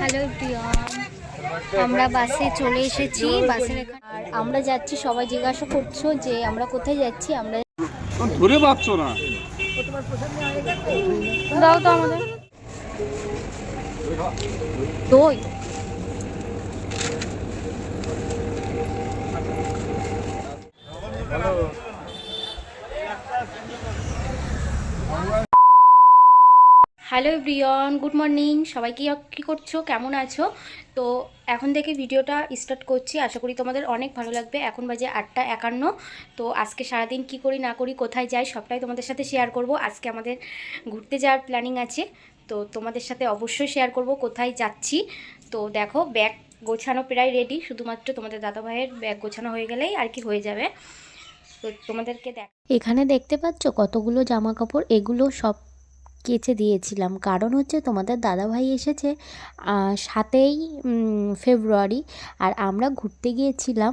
Hello প্রিয়ন আমরা বাসে চলে এসেছি বাসে আর আমরা যাচ্ছি সবাই জিজ্ঞাসা করছ যে আমরা কোথায় যাচ্ছি আমরা ধরে পাচ্ছ না? দাও তো আমাদের। দই। হ্যালো ব্রিয়ন গুড মর্নিং। সবাই কি, কী করছ? কেমন আছো? তো এখন থেকে ভিডিওটা স্টার্ট করছি। আশা করি তোমাদের অনেক ভালো লাগবে। এখন বাজে আটটা একান্ন। তো আজকে সারাদিন কি করি, না করি, কোথায় যাই, সবটাই তোমাদের সাথে শেয়ার করব। আজকে আমাদের ঘুরতে যাওয়ার প্ল্যানিং আছে। তো তোমাদের সাথে অবশ্যই শেয়ার করব কোথায় যাচ্ছি। তো দেখো ব্যাগ গোছানো প্রায় রেডি শুধুমাত্র তোমাদের দাদাভাইয়ের ব্যাগ গোছানো হয়ে গেলেই আর কি হয়ে যাবে। তো তোমাদেরকে দেখ এখানে দেখতে পাচ্ছ কতগুলো জামা কাপড় এগুলো সব কেচে দিয়েছিলাম। কারণ হচ্ছে তোমাদের দাদাভাই এসেছে সাতই ফেব্রুয়ারি আর আমরা ঘুরতে গিয়েছিলাম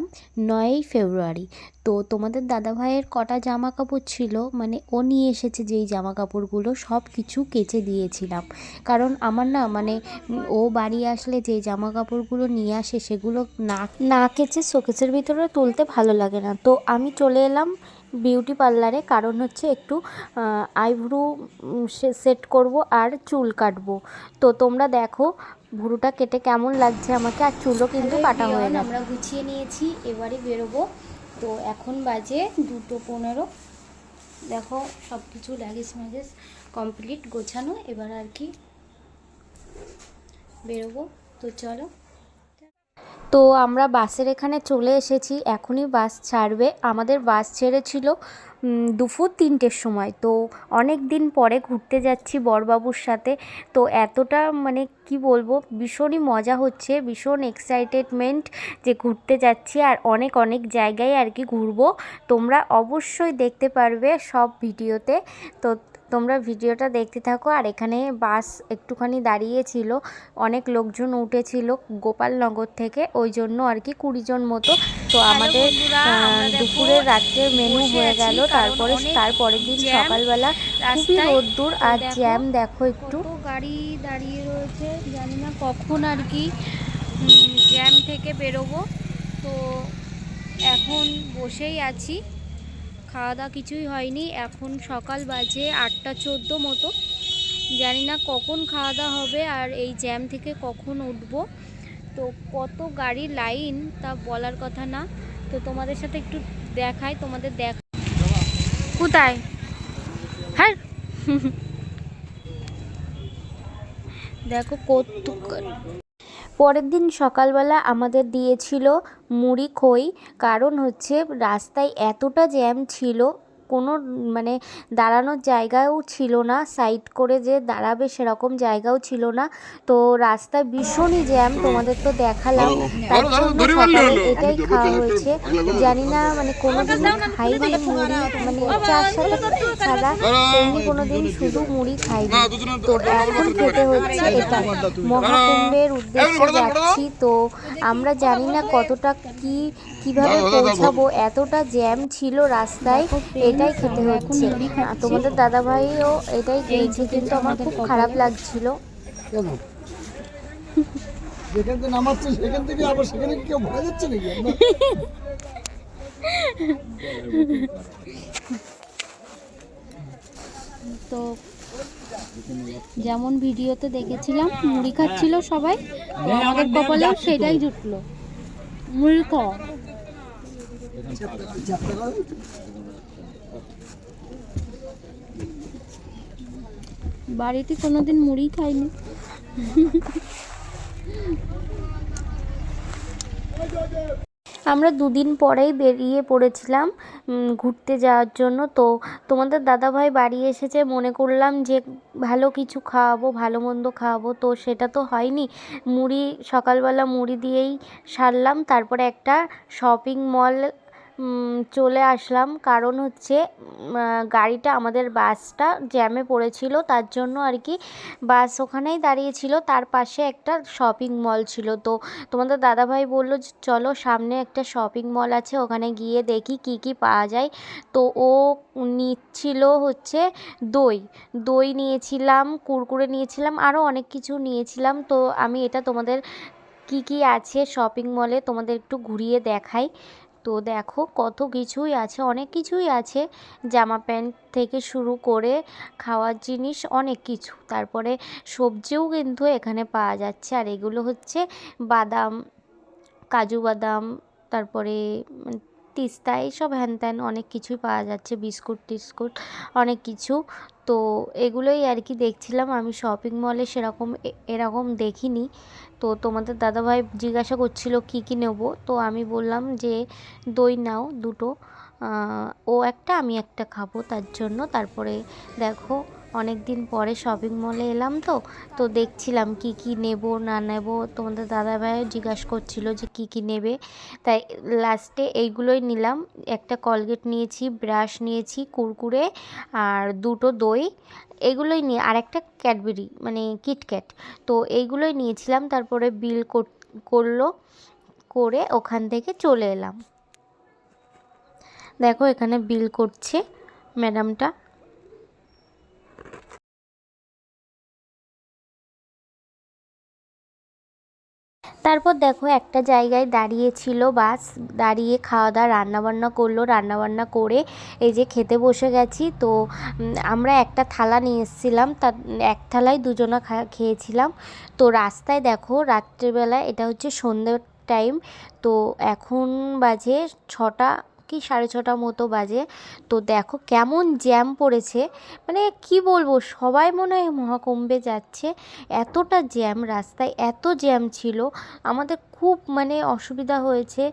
নয়ই ফেব্রুয়ারি। তো তোমাদের দাদাভাইয়ের কটা জামা কাপড় ছিল মানে ও নিয়ে এসেছে যেই জামা কাপড়গুলো সব কিছু কেচে দিয়েছিলাম। কারণ আমার না মানে ও বাড়ি আসলে যে জামা কাপড়গুলো নিয়ে আসে, সেগুলো না না কেচে শোকেসের ভিতরে তুলতে ভালো লাগে না। তো আমি চলে এলাম বিউটি পার্লারে কারণ হচ্ছে একটু আইব্রু সেট করব আর চুল কাটবো। তো তোমরা দেখো ভুরুটা কেটে কেমন লাগছে আমাকে আর চুলও কিন্তু কাটা হয়ে গেছে। আমরা গুছিয়ে নিয়েছি এবারে বেরোবো। তো এখন বাজে দুটো পনেরো। দেখো সব কিছু লাগেজ ম্যাগেজ কমপ্লিট গোছানো। এবার আর কি বেরোবো। তো চলো। তো আমরা বাসের এখানে চলে এসেছি। এখনই বাস ছাড়বে। আমাদের বাস ছেড়েছিল দুপুর তিনটের সময়। তো অনেক দিন পরে ঘুরতে যাচ্ছি বরবাবুর সাথে। তো এতটা মানে কি বলব, ভীষণই মজা হচ্ছে, ভীষণ এক্সাইটেডমেন্ট যে ঘুরতে যাচ্ছি আর অনেক অনেক জায়গায় আর কি ঘুরবো। তোমরা অবশ্যই দেখতে পারবে সব ভিডিওতে। তো তোমরা ভিডিওটা দেখতে থাকো। আর এখানে বাস একটুখানি দাঁড়িয়েছিল অনেক লোকজন উঠেছিল গোপালনগর থেকে। ওই জন্য আর কি কুড়ি জন মতো। তো আমাদের দুপুরের রাত্রের মেনু হয়ে গেল। তারপরে তারপরের দিন সকালবেলা খুবই। রোদ্দুর আর জ্যাম দেখো একটু। গাড়ি দাঁড়িয়ে রয়েছে। জানি না কখন আর কি জ্যাম থেকে বেরোবো। তো এখন বসেই আছি। খাওয়া দাওয়া কিছুই হয়নি। এখন সকাল বাজে আটটা চোদ্দ মতো। জানি না কখন খাওয়া দাওয়া হবে আর এই জ্যাম থেকে কখন উঠব। তো কত গাড়ি লাইন তা বলার কথা না। তো তোমাদের সাথে একটু দেখাই, তোমাদের দেখ কোথায়? হ্যাঁ। দেখো কত পরের দিন সকালবেলা আমাদের দিয়েছিল মুড়ি খই। কারণ হচ্ছে রাস্তায় এতটা জ্যাম ছিল কোনো মানে দাঁড়ানোর জায়গাও ছিল না সাইড করে যে দাঁড়াবে সেরকম জায়গাও ছিল না। তো রাস্তায় ভীষণই জ্যাম তোমাদের তো দেখালাম। তার জন্য সকালে এটাই খাওয়া হয়েছে। জানি না মানে কোনোদিন খাইনি মুড়ি মানে চার সাথে ছাড়া এমনি কোনোদিন শুধু মুড়ি খাইনি। তো এখন খেতে হচ্ছে এটা মহাকুম্ভের উদ্দেশ্যে যাচ্ছি। তো আমরা জানি না কতটা কি কীভাবে পৌঁছাবো? এতটা জ্যাম ছিল রাস্তায় এটাই খেতে হচ্ছে। তোমাদের দাদাভাইও এটাই খেয়েছে কিন্তু আমার খুব খারাপ লাগছিল। যেখান থেকে নামাচ্ছে সেখান থেকে আবার সেখানে কেউ ভরা যাচ্ছে নাকি? তো যেমন ভিডিওতে দেখেছিলাম মুড়ি খাচ্ছিল সবাই আমাদের কপালেও সেটাই জুটলো। মুড়ি খাওয়া বাড়িতে কোনোদিন মুড়ি খাইনি। আমরা দুদিন পরেই বেরিয়ে পড়েছিলাম ঘুরতে যাওয়ার জন্য। তো তোমাদের দাদাভাই বাড়ি এসেছে, মনে করলাম যে ভালো কিছু খাওয়াবো, ভালো মন্দ খাওয়াবো। তো সেটা তো হয়নি। মুড়ি, সকালবেলা মুড়ি দিয়েই সারলাম। তারপরে একটা শপিং মল চলে আসলাম। কারণ হচ্ছে গাড়িটা আমাদের বাসটা জ্যামে পড়েছিল, তার জন্য আর কি বাস ওখানেই দাঁড়িয়েছিল। তার পাশে একটা শপিং মল ছিল। তো তোমাদের দাদাভাই বলল চলো সামনে একটা শপিং মল আছে, ওখানে গিয়ে দেখি কি কি পাওয়া যায়। তো ও নিচ্ছিল হচ্ছে দই। দই নিয়েছিলাম, কুরকুরে নিয়েছিলাম আরও অনেক কিছু নিয়েছিলাম। তো আমি এটা তোমাদের কি কি আছে শপিং মলে তোমাদের একটু ঘুরিয়ে দেখাই। তো দেখো কত কিছুই আছে, অনেক কিছুই আছে। জামা প্যান্ট থেকে শুরু করে খাওয়ার জিনিস অনেক কিছু। তারপরে সবজিও কিন্তু এখানে পাওয়া যাচ্ছে। আর এগুলো হচ্ছে বাদাম, কাজু বাদাম, তারপরে তিস্তা এইসব হ্যান ত্যান অনেক কিছুই পাওয়া যাচ্ছে, বিস্কুট টিস্কুট, অনেক কিছু। তো এগুলোই আর কি দেখছিলাম, আমি শপিং মলে সেরকম এরকম দেখিনি। তো তোমাদের দাদাভাই জিজ্ঞাসা করছিল কি কি নেব, তো আমি বললাম যে দই নাও দুটো ও একটা, আমি একটা খাব তার জন্য। তারপরে দেখো অনেক দিন পরে শপিং মলে এলাম তো তো দেখছিলাম কি কি নেব, না নেব। তোমাদের দাদাভাই জিজ্ঞাসা করছিল যে কি কি নেবে। তাই লাস্টে এইগুলোই নিলাম। একটা কলগেট নিয়েছি ব্রাশ নিয়েছি, কুরকুরে আর দুটো দই। এগুলোই নিয়ে আর একটা ক্যাডবেরি মানে কিটক্যাট তো এইগুলোই নিয়েছিলাম, তারপরে বিল করল, করে ওখান থেকে চলে এলাম। দেখো এখানে বিল করছে ম্যাডামটা। তারপর দেখো একটা জায়গায় দাঁড়িয়েছিল বাস, দাঁড়িয়ে খাওয়া দাওয়া রান্নাবান্না করল, রান্নাবান্না করে এই যে খেতে বসে গেছি। তো আমরা একটা থালা নিয়ে এসেছিলাম, তার, এক থালায় দুজনা খেয়েছিলাম। তো রাস্তায় দেখো রাত্রেবেলা, এটা হচ্ছে সন্ধ্যের টাইম তো এখন বাজে ছটা কি সাড়ে ছটা মতো বাজে। তো দেখো কেমন জ্যাম পড়েছে। মানে কি বলব, সবাই মনে হয় মহাকুম্ভে যাচ্ছে। এতটা জ্যাম রাস্তায়, এত জ্যাম ছিল। আমাদের খুব মানে অসুবিধা হয়েছে।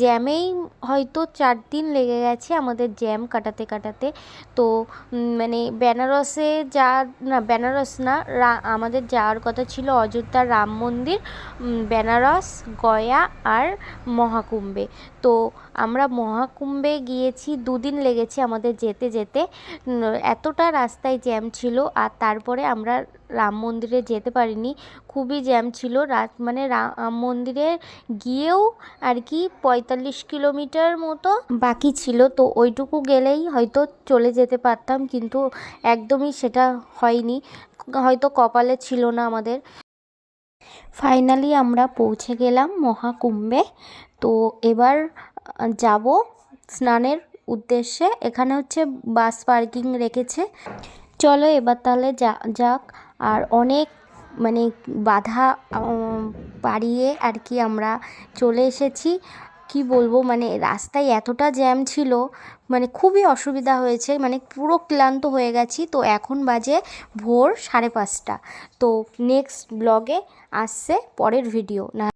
জ্যামেই হয়তো চার দিন লেগে গেছে আমাদের জ্যাম কাটাতে কাটাতে। তো মানে বেনারসে যা, না, বেনারস না আমাদের যাওয়ার কথা ছিল অযোধ্যার রাম মন্দির বেনারস, গয়া আর মহাকুম্ভে। তো আমরা মহাকুম্ভে গিয়েছি, দুদিন লেগেছে আমাদের যেতে যেতে। এতটা রাস্তায় জ্যাম ছিল আর তারপরে আমরা রাম মন্দিরে যেতে পারিনি। খুবই জ্যাম ছিল। রাত মানে রাম মন্দিরে গিয়েও আর কি পঁয়তাল্লিশ কিলোমিটার মতো বাকি ছিল। তো ওইটুকু গেলেই হয়তো চলে যেতে পারতাম, কিন্তু একদমই সেটা হয়নি। হয়তো কপালে ছিল না আমাদের। ফাইনালি আমরা পৌঁছে গেলাম মহাকুম্ভে। তো এবার যাব স্নানের উদ্দেশ্যে এখানে হচ্ছে বাস পার্কিং রেখেছে। চলো এবার তাহলে যা, যাক। আর অনেক মানে বাধা পাড়িয়ে আর কি আমরা চলে এসেছি। কি বলব মানে রাস্তায় এতটা জ্যাম ছিল মানে খুবই অসুবিধা হয়েছে মানে পুরো ক্লান্ত হয়ে গেছি। তো এখন বাজে ভোর সাড়ে পাঁচটা। তো নেক্সট ব্লগে আসছে পরের ভিডিও না